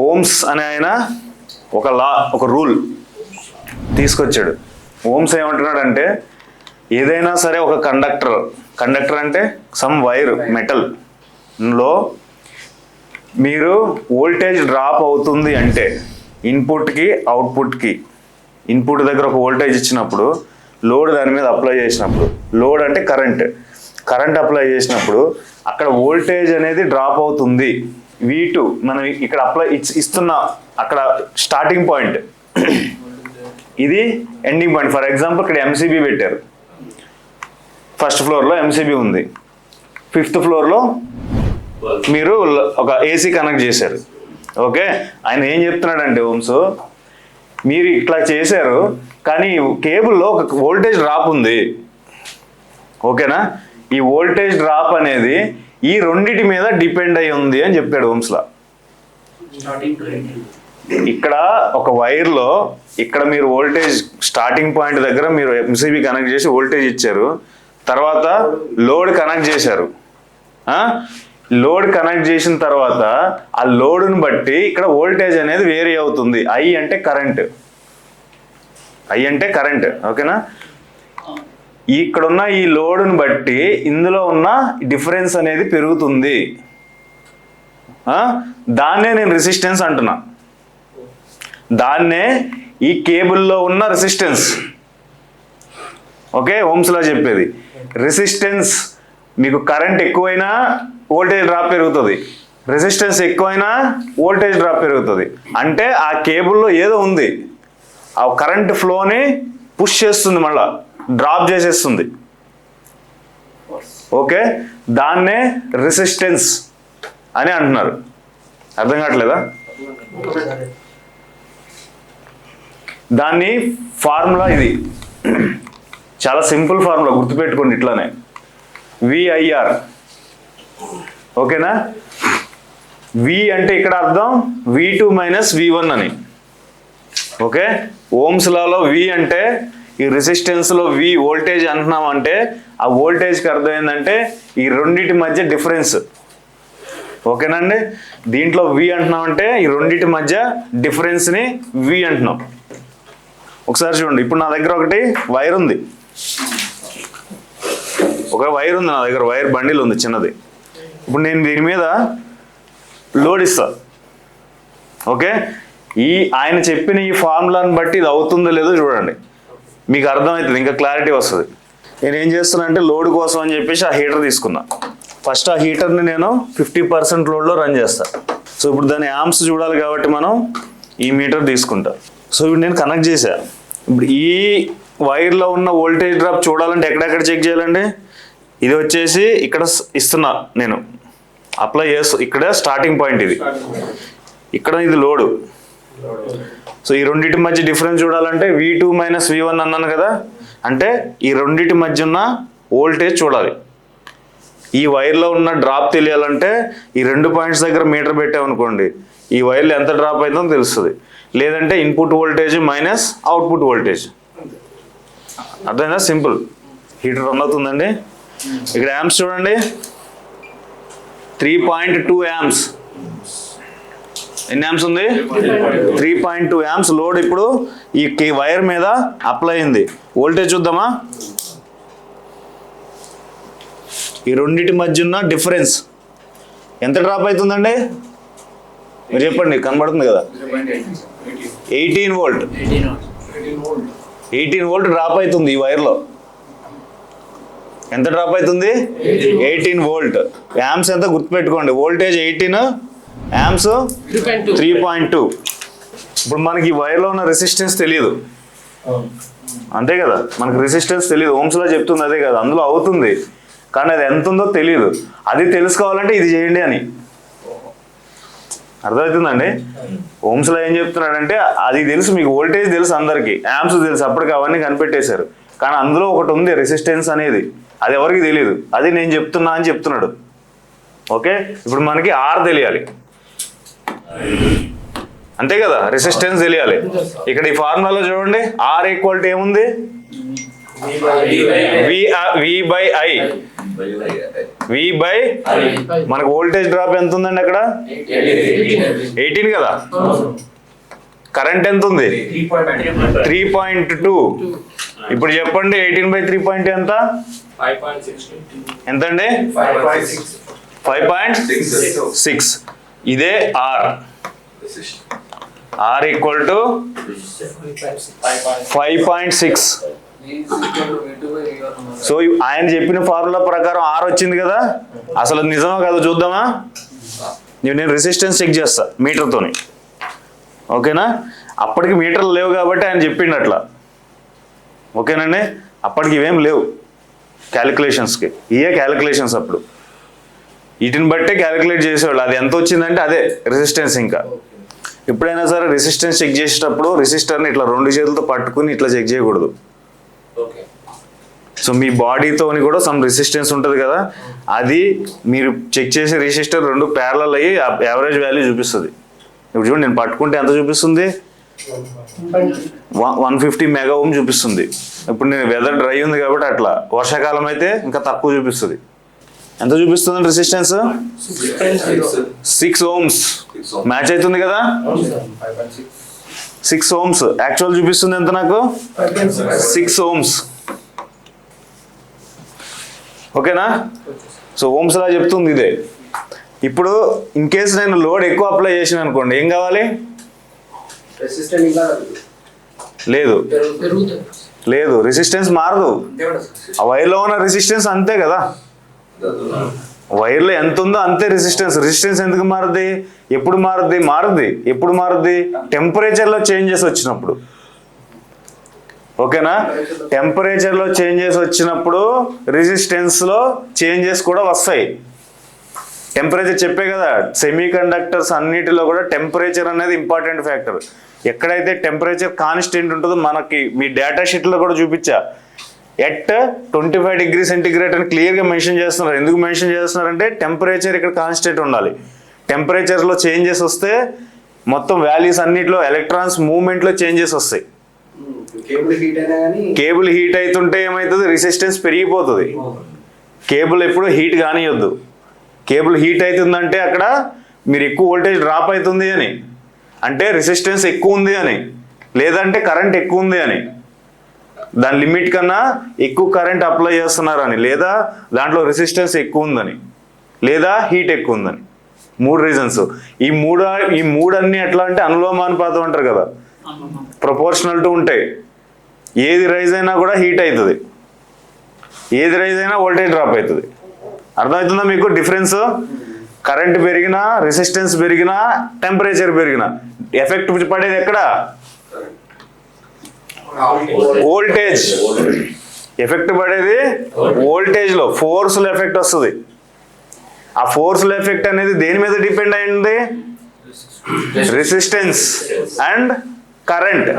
Ohm's అనే ఆయన ఒక లా ఒక రూల్ తీసుకొచ్చాడు. ఓమ్స్ ఏమంటున్నాడంటే ఏదైనా సరే ఒక కండక్టర్ కండక్టర్ అంటే సమ్ వైర్ మెటల్లో మీరు వోల్టేజ్ డ్రాప్ అవుతుంది అంటే ఇన్పుట్కి అవుట్పుట్కి ఇన్పుట్ దగ్గర ఒక వోల్టేజ్ ఇచ్చినప్పుడు లోడ్ దాని మీద అప్లై చేసినప్పుడు లోడ్ అంటే కరెంట్ కరెంట్ అప్లై చేసినప్పుడు అక్కడ వోల్టేజ్ అనేది డ్రాప్ అవుతుంది. వీ టూ మనం ఇక్కడ అప్లై ఇస్తున్న అక్కడ స్టార్టింగ్ పాయింట్ ఇది ఎండింగ్ పాయింట్ ఫర్ ఎగ్జాంపుల్ ఇక్కడ ఎంసీబీ పెట్టారు. ఫస్ట్ ఫ్లోర్లో ఎంసీబీ ఉంది. ఫిఫ్త్ ఫ్లోర్లో మీరు ఒక ఏసీ కనెక్ట్ చేశారు. ఓకే ఆయన ఏం చెప్తున్నాడంటే ఓమ్స్ మీరు ఇట్లా చేశారు కానీ కేబుల్లో ఒక వోల్టేజ్ డ్రాప్ ఉంది. ఓకేనా ఈ వోల్టేజ్ డ్రాప్ అనేది ఈ రెండిటి మీద డిపెండ్ అయి ఉంది అని చెప్పాడు ఎండింగ్ ఇక్కడ ఒక వైర్లో ఇక్కడ మీరు వోల్టేజ్ స్టార్టింగ్ పాయింట్ దగ్గర మీరు ఎంసీబీ కనెక్ట్ చేసి వోల్టేజ్ ఇచ్చారు. తర్వాత లోడ్ కనెక్ట్ చేశారు? లోడ్ కనెక్ట్ చేసిన తర్వాత ఆ లోడ్ని బట్టి ఇక్కడ వోల్టేజ్ అనేది వేరీ అవుతుంది. ఐ అంటే కరెంట్. ఐ అంటే కరెంట్. ఓకేనా? ఇక్కడున్న ఈ లోడును బట్టి ఇందులో ఉన్న డిఫరెన్స్ అనేది పెరుగుతుంది. దాన్నే నేను రెసిస్టెన్స్ అంటున్నా. దాన్నే ఈ కేబుల్లో ఉన్న రెసిస్టెన్స్ ఓకే? ఓమ్స్లా చెప్పేది. రెసిస్టెన్స్ మీకు కరెంట్ ఎక్కువైనా వోల్టేజ్ డ్రాప్ పెరుగుతుంది. రెసిస్టెన్స్ ఎక్కువైనా వోల్టేజ్ డ్రాప్ పెరుగుతుంది. అంటే ఆ కేబుల్లో ఏదో ఉంది. ఆ కరెంట్ ఫ్లోని పుష్ చేస్తుంది మళ్ళీ. డ్రాప్ చేసేస్తుంది. ఓకే? దాన్నే రెసిస్టెన్స్ అని అంటున్నారు. అర్థం కావట్లేదా? దాన్ని ఫార్ములా ఇది. చాలా సింపుల్ ఫార్ములా గుర్తుపెట్టుకోండి ఇట్లానే. విఐఆర్ ఓకేనా? వి అంటే ఇక్కడ అర్థం V two minus V one అని. ఓకే? ఓమ్స్ లాలో వి అంటే ఈ రెసిస్టెన్స్లో వి వోల్టేజ్ అంటున్నాం అంటే ఆ వోల్టేజ్కి అర్థం ఏంటంటే ఈ రెండింటి మధ్య డిఫరెన్స్ ఓకేనండి? దీంట్లో వి అంటున్నాం అంటే ఈ రెండింటి మధ్య డిఫరెన్స్ని వి అంటున్నాం. ఒకసారి చూడండి ఇప్పుడు నా దగ్గర ఒకటి వైర్ ఉంది. ఒక వైర్ ఉంది నా దగ్గర వైర్ బండిల్ ఉంది చిన్నది. ఇప్పుడు నేను దీని మీద లోడ్ ఇస్తా. ఓకే? ఈ ఆయన చెప్పిన ఈ ఫార్ములాని బట్టి ఇది అవుతుందో లేదో చూడండి. మీకు అర్థమవుతుంది ఇంకా క్లారిటీ వస్తుంది. నేను ఏం చేస్తున్నా అంటే లోడ్ కోసం అని చెప్పేసి ఆ హీటర్ తీసుకున్నా. ఫస్ట్ ఆ హీటర్ని నేను ఫిఫ్టీ పర్సెంట్ లోడ్లో రన్ చేస్తా. సో ఇప్పుడు దాని యామ్స్ చూడాలి కాబట్టి మనం ఈ మీటర్ తీసుకుంటా. సో ఇప్పుడు నేను కనెక్ట్ చేశా. ఇప్పుడు ఈ వైర్లో ఉన్న వోల్టేజ్ డ్రాప్ చూడాలంటే ఎక్కడెక్కడ చెక్ చేయాలండి? ఇది వచ్చేసి ఇక్కడ ఇస్తున్నా నేను. అప్లై చేస్తూ ఇక్కడ స్టార్టింగ్ పాయింట్ ఇది. ఇక్కడ ఇది లోడు. సో ఈ రెండింటి మధ్య డిఫరెన్స్ చూడాలంటే V two minus V one అన్నాను కదా అంటే ఈ రెండింటి మధ్య ఉన్న వోల్టేజ్ చూడాలి. ఈ వైర్లో ఉన్న డ్రాప్ తెలియాలంటే ఈ రెండు పాయింట్స్ దగ్గర మీటర్ పెట్టామనుకోండి ఈ వైర్లో ఎంత డ్రాప్ అయిందో తెలుస్తుంది. లేదంటే input voltage minus output voltage అర్థమైందా? సింపుల్ హీటర్ రన్ అవుతుందండి. ఇక్కడ యామ్స్ చూడండి. త్రీ పాయింట్ టూ యాంప్స్ ఎన్ని యామ్స్ ఉంది? Three point two amps load ఇప్పుడు ఈ వైర్ మీద అప్లై అయింది. వోల్టేజ్ చూద్దామా? ఈ రెండింటి మధ్య ఉన్న డిఫరెన్స్ ఎంత డ్రాప్ అవుతుందండి మీరు చెప్పండి కనబడుతుంది కదా. Eighteen volt eighteen volt drop అవుతుంది ఈ వైర్లో ఎంత డ్రాప్ అవుతుంది? ఎయిటీన్ వోల్ట్ యామ్స్ ఎంత గుర్తుపెట్టుకోండి. Voltage eighteen amps three point two ఇప్పుడు మనకి వైర్లో ఉన్న రెసిస్టెన్స్ తెలియదు అంతే కదా? మనకి రెసిస్టెన్స్ తెలియదు ఓమ్స్లో చెప్తుంది అదే కదా? అందులో అవుతుంది. కానీ అది ఎంత ఉందో తెలియదు అది తెలుసుకోవాలంటే ఇది చేయండి అని. అర్థమవుతుందండి? ఓమ్స్లో ఏం చెప్తున్నాడంటే అది తెలుసు మీకు వోల్టేజ్ తెలుసు అందరికీ. యామ్స్ తెలుసు అప్పటికి అవన్నీ కనిపెట్టేశారు. కానీ అందులో ఒకటి ఉంది రెసిస్టెన్స్ అనేది. అది ఎవరికి తెలియదు అది నేను చెప్తున్నా అని చెప్తున్నాడు. ఓకే? ఇప్పుడు మనకి ఆర్ తెలియాలి. అంతే కదా? రెసిస్టెన్స్ తెలియాలి. ఇక్కడ ఈ ఫార్ములాలో చూడండి. ఆర్ ఈక్వల్ టు ఏముంది? V by I V by మనకు వోల్టేజ్ డ్రాప్ ఎంత ఉందండి అక్కడ? ఎయిటీన్ కదా? కరెంట్ ఎంత ఉంది త్రీ పాయింట్ టూ ఇప్పుడు చెప్పండి ఎయిటీన్ బై త్రీ పాయింట్ ఎంత? Five point six two. ఎంత అండి Five point six. Five point six ఇదే R R equal to five point six so ఆయన చెప్పిన ఫార్ములా ప్రకారం ఆర్ వచ్చింది కదా? అసలు అది నిజమా చూద్దామా? నేను నేను రెసిస్టెన్స్ చెక్ చేస్తా మీటర్తోని ఓకేనా? అప్పటికి మీటర్లు లేవు కాబట్టి ఆయన చెప్పిండు అట్లా. ఓకేనండి? అప్పటికి ఇవేం లేవు. క్యాలిక్యులేషన్స్కి ఇయే క్యాలిక్యులేషన్స్ అప్పుడు. వీటిని బట్టే క్యాలిక్యులేట్ చేసేవాళ్ళు. అది ఎంత వచ్చిందంటే అదే రెసిస్టెన్స్ ఇంకా. ఎప్పుడైనా సరే రెసిస్టెన్స్ చెక్ చేసేటప్పుడు రెసిస్టర్ని ఇట్లా రెండు చేతులతో పట్టుకుని ఇట్లా చెక్ చేయకూడదు. సో మీ బాడీతోని కూడా సమ్ రెసిస్టెన్స్ ఉంటుంది కదా. అది మీరు చెక్ చేసే రెసిస్టర్ రెండు ప్యారలల్ అయ్యి యావరేజ్ వాల్యూ చూపిస్తుంది. ఇప్పుడు చూడండి నేను పట్టుకుంటే ఎంత చూపిస్తుంది? వన్ ఫిఫ్టీ మెగా ఓమ్ చూపిస్తుంది. ఇప్పుడు నేను వెదర్ డ్రై ఉంది కాబట్టి అట్లా. వర్షాకాలం అయితే ఇంకా తక్కువ చూపిస్తుంది. ఎంత చూపిస్తుంది రెసిస్టెన్స్ సిక్స్ ఓమ్స్ మ్యాచ్ అవుతుంది కదా? సిక్స్ ఓమ్స్ యాక్చువల్ చూపిస్తుంది ఎంత నాకు? సిక్స్ ఓమ్స్ ఓకేనా సో ఓమ్స్ లా చెప్తుంది ఇదే. ఇప్పుడు ఇన్ కేస్ నేను లోడ్ ఎక్కువ అప్లై చేసిన అనుకోండి ఏం కావాలి? లేదు. లేదు. రెసిస్టెన్స్ మారదు. ఆ వైర్లో ఉన్న రెసిస్టెన్స్ అంతే కదా. వైర్లో ఎంత ఉందో అంతే రెసిస్టెన్స్ రెసిస్టెన్స్ ఎందుకు మారుద్ది? ఎప్పుడు మారుద్ది? మారుద్ది. ఎప్పుడు మారుద్ది? టెంపరేచర్లో చేంజెస్ వచ్చినప్పుడు. ఓకేనా? టెంపరేచర్లో చేంజెస్ వచ్చినప్పుడు రెసిస్టెన్స్లో చేంజెస్ కూడా వస్తాయి. టెంపరేచర్ చెప్పే కదా సెమీ కండక్టర్స్ అన్నిటిలో కూడా టెంపరేచర్ అనేది ఇంపార్టెంట్ ఫ్యాక్టర్ ఎక్కడైతే టెంపరేచర్ కాన్స్టెంట్ ఉంటుందో మనకి మీ డేటా షీట్లో కూడా చూపించా. At twenty five degree centigrade అని క్లియర్గా మెన్షన్ చేస్తున్నారు. ఎందుకు మెన్షన్ చేస్తున్నారంటే టెంపరేచర్ ఇక్కడ కాన్స్టెంట్ ఉండాలి. టెంపరేచర్లో చేంజెస్ వస్తే మొత్తం వాల్యూస్ అన్నిట్లో ఎలక్ట్రాన్స్ మూవ్మెంట్లో చేంజెస్ వస్తాయి. కేబుల్ హీట్ కేబుల్ అవుతుంటే ఏమవుతుంది రెసిస్టెన్స్ పెరిగిపోతుంది. కేబుల్ ఎప్పుడు హీట్ కానియొద్దు. కేబుల్ హీట్ అవుతుందంటే అక్కడ మీరు ఎక్కువ వోల్టేజ్ డ్రాప్ అవుతుంది అని. అంటే రెసిస్టెన్స్ ఎక్కువ ఉంది అని. లేదంటే కరెంట్ ఎక్కువ ఉంది అని. దాని లిమిట్ కన్నా ఎక్కువ కరెంట్ అప్లై చేస్తున్నారని లేదా దాంట్లో రెసిస్టెన్స్ ఎక్కువ ఉందని లేదా హీట్ ఎక్కువ ఉందని. మూడు రీజన్స్ ఈ మూడు ఈ మూడన్నీ ఎట్లా అంటే అనులోమానుపాతం అంటారు కదా. ప్రపోర్షనల్ టు ఉంటాయి. ఏది రైజ్ అయినా కూడా హీట్ అవుతుంది ఏది రైజ్ అయినా వోల్టేజ్ డ్రాప్ అవుతుంది అర్థమవుతుందా మీకు డిఫరెన్స్ కరెంట్ పెరిగినా రెసిస్టెన్స్ పెరిగినా టెంపరేచర్ పెరిగినా. ఎఫెక్ట్ పడేది ఎక్కడ? వోల్టేజ్ ఎఫెక్ట్ పడేది ఓల్టేజ్లో ఫోర్స్ ఎఫెక్ట్ వస్తుంది. ఆ ఫోర్స్ ఎఫెక్ట్ అనేది దేని మీద డిపెండ్ అయింది? Resistance and current